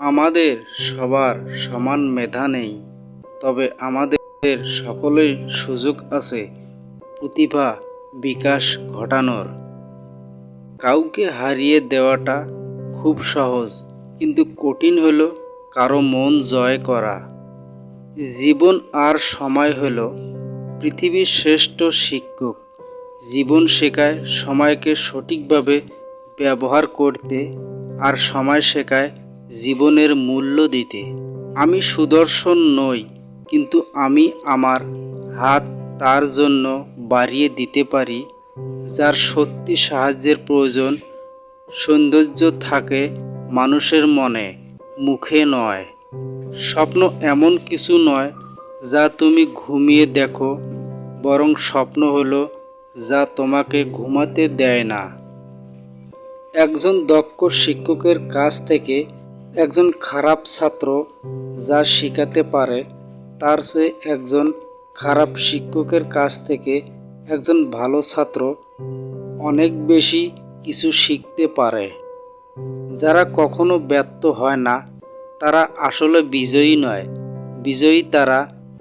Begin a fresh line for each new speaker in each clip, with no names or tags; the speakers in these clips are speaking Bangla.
আমাদের সবার সমান মেধা নেই, তবে আমাদের সকলের সুযোগ আছে প্রতিভা বিকাশ ঘটানোর। কাউকে হারিয়ে দেওয়াটা খুব সহজ, কিন্তু কঠিন হলো কারও মন জয় করা। জীবন আর সময় হলো পৃথিবীর শ্রেষ্ঠ শিক্ষক। জীবন শেখায় সময়কে সঠিকভাবে ব্যবহার করতে আর সময় শেখায় জীবনের মূল্য দিতে। আমি সুদর্শন নই, কিন্তু আমি আমার হাত তার জন্য বাড়িয়ে দিতে পারি, যার সত্যি সাহায্যের প্রয়োজন। সৌন্দর্য থাকে মানুষের মনে, মুখে নয়। স্বপ্ন এমন কিছু নয়, যা তুমি ঘুমিয়ে দেখো, বরং স্বপ্ন হলো যা তোমাকে ঘুমাতে দেয় না। একজন দক্ষ শিক্ষকের কাছ থেকে একজন খারাপ ছাত্র যা শেখাতে পারে, তার চেয়ে একজন খারাপ শিক্ষকের কাছ থেকে একজন ভালো ছাত্র অনেক বেশি কিছু শিখতে পারে। যারা কখনো ব্যর্থ হয় না, তারা আসলে বিজয়ী নয়। বিজয়ী তারা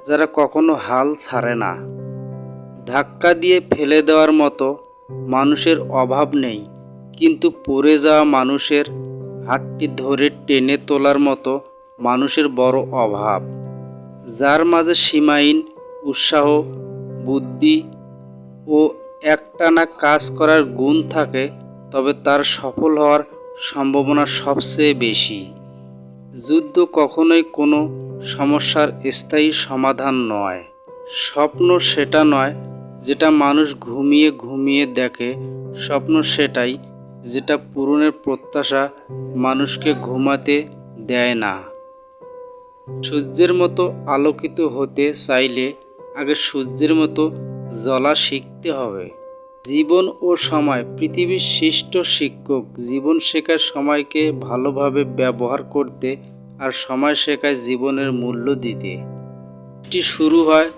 যারা কখনো হাল ছাড়ে না। ধাক্কা দিয়ে ফেলে দেওয়ার মতো মানুষের অভাব নেই, কিন্তু পড়ে যাওয়া মানুষের হাতটি ধরে টেনে তোলার মতো মানুষের বড় অভাব। যার মাঝে সীমাহীন উৎসাহ, বুদ্ধি ও একটানা কাজ করার গুণ থাকে, তবে তার সফল হওয়ার সম্ভাবনা সবচেয়ে বেশি। যুদ্ধ কখনোই কোনো সমস্যার স্থায়ী সমাধান নয়। স্বপ্ন সেটা নয়, যেটা মানুষ ঘুমিয়ে ঘুমিয়ে দেখে। স্বপ্ন সেটাই যেটা পূরণের প্রত্যাশা মানুষকে ঘুমাতে দেয় না। সূর্যের মতো আলোকিত হতে চাইলে আগে সূর্যের মতো জ্বলা শিখতে হবে। জীবন ও সময়, পৃথিবীর শ্রেষ্ঠ শিক্ষক, জীবন শেখার সময়কে ভালোভাবে ব্যবহার করতে আর সময় শেখায় জীবনের মূল্য দিতে। বৃষ্টি শুরু হয়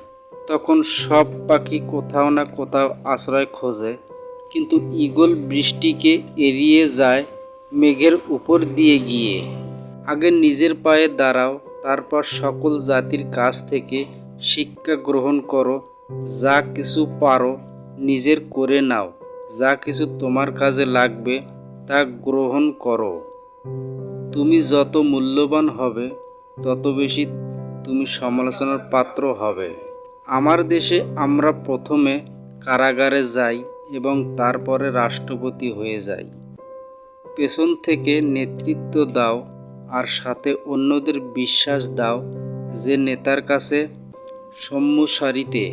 তখন সব পাখি কোথাও না কোথাও আশ্রয় খোঁজে। কিন্তু ঈগল বৃষ্টিকে এড়িয়ে যায় মেঘের উপর দিয়ে গিয়ে। আগে নিজের পায়ে দাঁড়াও, তারপর সকল জাতির কাছ থেকে শিক্ষা গ্রহণ করো, যা কিছু পারো নিজের করে নাও, যা কিছু তোমার কাজে লাগবে তা গ্রহণ করো। তুমি যত মূল্যবান হবে, তত বেশি তুমি সমালোচনার পাত্র হবে। আমার দেশে আমরা প্রথমে কারাগারে যাই এবং তারপরে রাষ্ট্রপতি হয়ে যাই পেছন থেকে নেতৃত্ব দাও আর সাথে অন্যদের বিশ্বাস দাও যে নেতার কাছে সম্মুসারিতে